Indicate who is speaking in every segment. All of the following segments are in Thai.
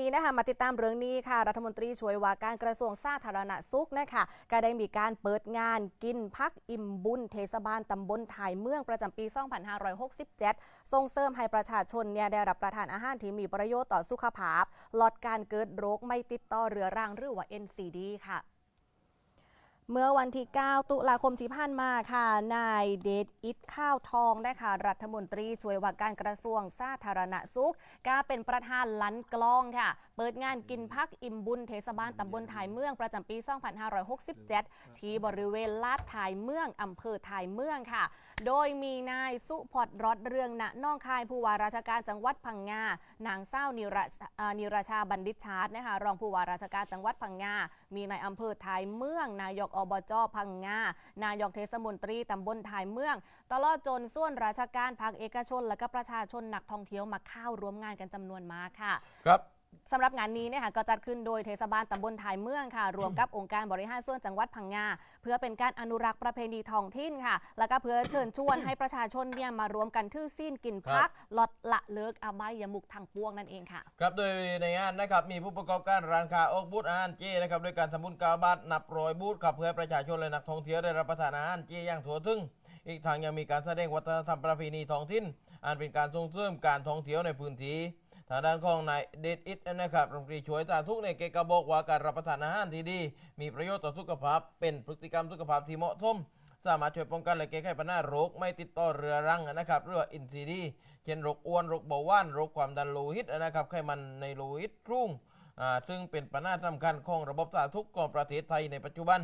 Speaker 1: นี้นะคะมาติดตามเรื่องนี้ค่ะ รัฐมนตรีช่วยว่าการกระทรวงสาธารณสุขนะคะก็ได้มีการเปิดงานกินพักอิ่มบุญเทศบาลตำบลถ่ายเมืองประจำปี 2567 ส่งเสริมให้ประชาชนเนี่ยได้รับประทานอาหารที่มีประโยชน์ต่อสุขภาพ ลดการเกิดโรคไม่ติดต่อเรื้อรังหรือว่า NCD ค่ะ เมื่อวันที่ 9 ตุลาคมที่ผ่านมาค่ะ นายเดชอิทข้าวทองนะคะรัฐมนตรีช่วยว่าการกระทรวงสาธารณสุขก็เป็นประธานลันกลองค่ะ เปิดงานกินพักอิ่มบุญเทศบาลตำบลถ่ายเมืองประจำปี 2567 ที่บริเวณลาดถ่ายเมืองอำเภอถ่ายเมืองค่ะ โดยมีนายสุพอดรอดเรืองณน้องคายผู้ว่าราชการจังหวัดพังงา นางเศร้านิราชานิราชาบัณฑิตชาร์ตนะคะรองผู้ว่าราชการจังหวัดพังงา มีนายอำเภอถ่ายเมืองนายกอบจพังงา นายกเทศมนตรีตำบลทายเมือง ตลอดจนส่วนราชการภาคเอกชน และก็ประชาชนนักท่องเที่ยวมาเข้าร่วมงานกันจำนวนมากค่ะ
Speaker 2: ครับ
Speaker 1: สำหรับงานนี้เนี่ยค่ะก็จัดขึ้นโดยเทศบาลตำบลถ่ายเมืองค่ะ รวมกับองค์การบริหารส่วนจังหวัดพังงาเพื่อเป็นการอนุรักษ์ประเพณีท้องถิ่นค่ะ แล้วก็เพื่อเชิญชวนให้ประชาชนเนี่ยมารวมกันทื่อซีนกินพักลดละเลิกอบายมุกทางปวงนั่นเองค่ะ
Speaker 2: ครับโดยในงานนะครับมีผู้ประกอบการร้านค้าอกบูธอาหารเจนะครับด้วยการทำบุญกาบาทนับร้อยบูธครับเพื่อประชาชนและนักท่องเที่ยวได้รับประทานอาหารเจอย่างทั่วถึงอีกทางยังมีการแสดงวัฒนธรรมประเพณีท้องถิ่นอันเป็นการส่งเสริมการท่องเที่ยวในพื้นที่ ทางด้านของนายเดชอิทนะครับรัฐมนตรีช่วยสาธารณสุขในเกก็บอกว่าการรับประทานอาหารที่ดี มีประโยชน์ต่อสุขภาพ เป็นพฤติกรรมสุขภาพที่เหมาะสมสามารถช่วยป้องกันและแก้ไขปัญหาโรคไม่ติดต่อเรื้อรังนะครับเรื่องอินซีดีเช่นโรคอ้วนโรคเบาหวานโรคความดันโลหิตนะครับไขมันในโลหิตรุ่งอ่าซึ่งเป็นปัญหาสำคัญของระบบสาธารณสุขของประเทศไทยในปัจจุบัน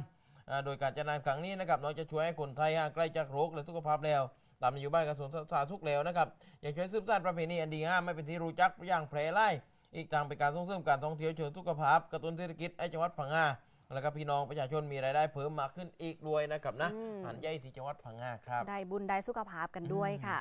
Speaker 2: อ่าโดยการจัดงานครั้งนี้นะครับนอกจากช่วยให้คนไทยห่างไกลจากโรคและสุขภาพแล้ว ตามนโยบายกระทรวงสาธารณสุขแล้วนะครับยังช่วยสืบสานประเพณีอันดีงามไม่เป็นที่รู้จักอย่างแพร่หลายอีกทางเป็นการส่งเสริมการท่องเที่ยวเชิงสุขภาพกระตุ้นเศรษฐกิจให้จังหวัดพังงาแล้วก็พี่น้องประชาชนมีรายได้เพิ่มมากขึ้นอีกด้วยนะครับนะ
Speaker 1: อืม
Speaker 2: หันใหญ่ที่จังหวัดพังงาครับ
Speaker 1: ได้บุญได้สุขภาพกันด้วยค่ะ